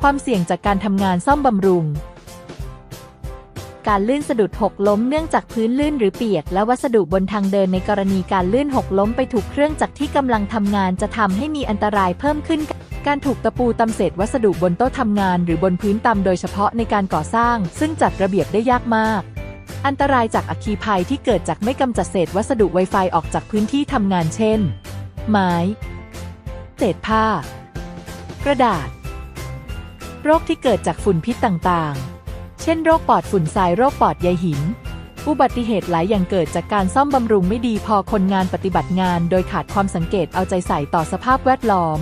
ความเสี่ยงจากการทำงานซ่อมบำรุง การลื่นสะดุดหกล้มเนื่องจากพื้นลื่นหรือเปียก และวัสดุบนทางเดินในกรณีการลื่นหกล้มไปถูกเครื่องจักรที่กำลังทำงานจะทำให้มีอันตรายเพิ่มขึ้นการถูกตะปูตำเศษวัสดุบนโต๊ะทำงาน หรือบนพื้นตำโดยเฉพาะในการก่อสร้าง ซึ่งจัดระเบียบได้ยากมาก อันตรายจากอัคคีภัยที่เกิดจากไม่กำจัดเศษวัสดุ Wi-Fi ออกจากพื้นที่ทำงานเช่น ไม้ เศษผ้า กระดาษ โรคที่เกิดจากฝุ่นพิษต่างๆ เช่นโรคปอดฝุ่นทรายโรคปอดใยหิน อุบัติเหตุหลายอย่างเกิดจากการซ่อมบำรุงไม่ดีพอคนงานปฏิบัติงาน โดยขาดความสังเกตเอาใจใส่ต่อสภาพแวดล้อม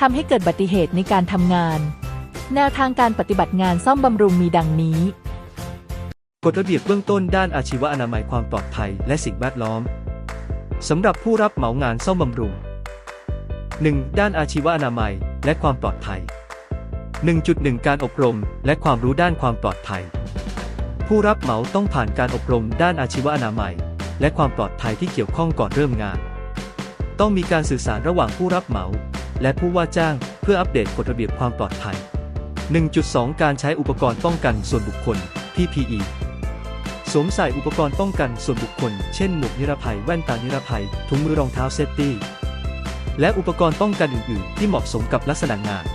ทำให้เกิดอุบัติเหตุในการทำงาน แนวทางการปฏิบัติงานซ่อมบำรุงมีดังนี้กฎระเบียบเบื้องต้นด้านอาชีวอนามัยความปลอดภัยและสิ่งแวดล้อมสำหรับผู้รับเหมางานซ่อมบำรุง 1. ด้านอาชีวอนามัยและความปลอดภัย 1.1 การอบรม และความรู้ด้านความปลอดภัย ผู้รับเหมาต้องผ่านการอบรมด้านอาชีวอนามัย และความปลอดภัยที่เกี่ยวข้องก่อนเริ่มงาน ต้องมีการสื่อสารระหว่างผู้รับเหมา และผู้ว่าจ้างเพื่ออัปเดตกฎระเบียบความปลอดภัย 1.2 การใช้อุปกรณ์ป้องกันส่วนบุคคล PPE สวมใส่อุปกรณ์ป้องกันส่วนบุคคล เช่นหมวกนิรภัย แว่นตานิรภัย ถุงมือรองเท้าเซฟตี้ และอุปกรณ์ป้องกันอื่น ๆ ที่เหมาะสมกับลักษณะงาน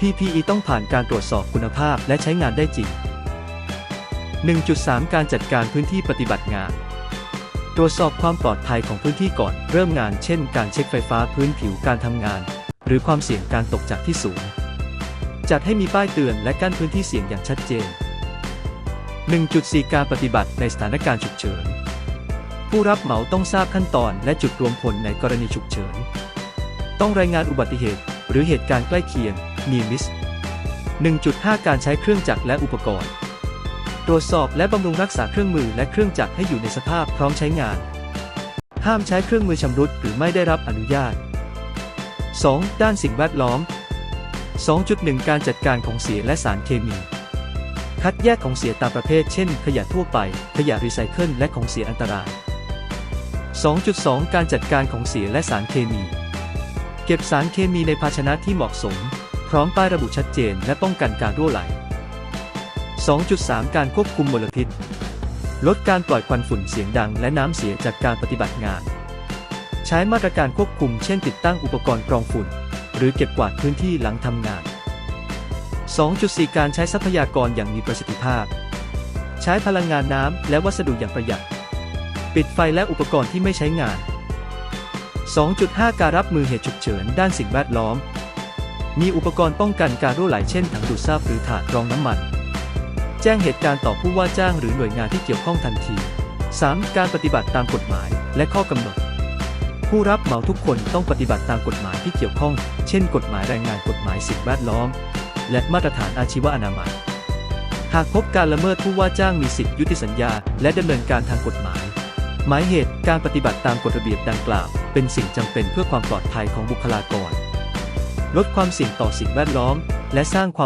PPE ต้องผ่านการตรวจสอบคุณภาพและใช้งานได้จริง 1.3 การจัดการพื้นที่ปฏิบัติงาน ตรวจสอบความปลอดภัยของพื้นที่ก่อนเริ่มงาน เช่น การเช็คไฟฟ้าพื้นผิวการทำงาน หรือความเสี่ยงการตกจากที่สูง จัดให้มีป้ายเตือนและกั้นพื้นที่เสี่ยงอย่างชัดเจน 1.4 การปฏิบัติในสถานการณ์ฉุกเฉิน ผู้รับเหมาต้องทราบขั้นตอนและจุดรวมพลในกรณีฉุกเฉิน ต้องรายงานอุบัติเหตุ หรือเหตุการณ์ใกล้เคียง near miss 1.5 การใช้เครื่องจักรและอุปกรณ์ ตรวจสอบและบำรุงรักษาเครื่องมือและเครื่องจักรให้อยู่ในสภาพพร้อมใช้งาน ห้ามใช้เครื่องมือชำรุดหรือไม่ได้รับอนุญาต 2. ด้านสิ่งแวดล้อม 2.1 การจัดการของเสียและสารเคมี คัดแยกของเสียตามประเภท เช่น ขยะทั่วไป ขยะรีไซเคิล และของเสียอันตราย 2.2 การจัดการของเสียและสารเคมี เก็บสารเคมีในภาชนะที่เหมาะสม พร้อมป้ายระบุชัดเจนและป้องกันการรั่วไหล 2.3 การควบคุมมลพิษ ลดการปล่อยควันฝุ่นเสียงดังและน้ำเสียจากการปฏิบัติงาน ใช้มาตรการควบคุมเช่นติดตั้งอุปกรณ์กรองฝุ่น หรือเก็บกวาดพื้นที่หลังทำงาน 2.4 การใช้ทรัพยากรอย่างมีประสิทธิภาพ ใช้พลังงานน้ำและวัสดุอย่างประหยัด ปิดไฟและอุปกรณ์ที่ไม่ใช้งาน 2.5 การรับมือเหตุฉุกเฉินด้านสิ่งแวดล้อม มีอุปกรณ์ป้องกันการรั่วไหลเช่นถังดูดทราบหรือถาดรองน้ำมัน แจ้งเหตุการณ์ต่อผู้ว่าจ้างหรือหน่วยงานที่เกี่ยวข้องทันที 3. การปฏิบัติตามกฎหมายและข้อกำหนด ผู้รับเหมาทุกคนต้องปฏิบัติตามกฎหมายที่เกี่ยวข้อง เช่น กฎหมายแรงงานกฎหมายสิ่งแวดล้อม และมาตรฐานอาชีวอนามัย หากพบการละเมิดผู้ว่าจ้างมีสิทธิยุติสัญญา และดำเนินการทางกฎหมาย หมายเหตุการปฏิบัติตามกฎระเบียบดังกล่าว เป็นสิ่งจำเป็นเพื่อความปลอดภัยของบุคลากร ลดความเสี่ยงต่อสิ่งแวดล้อม และสร้างความ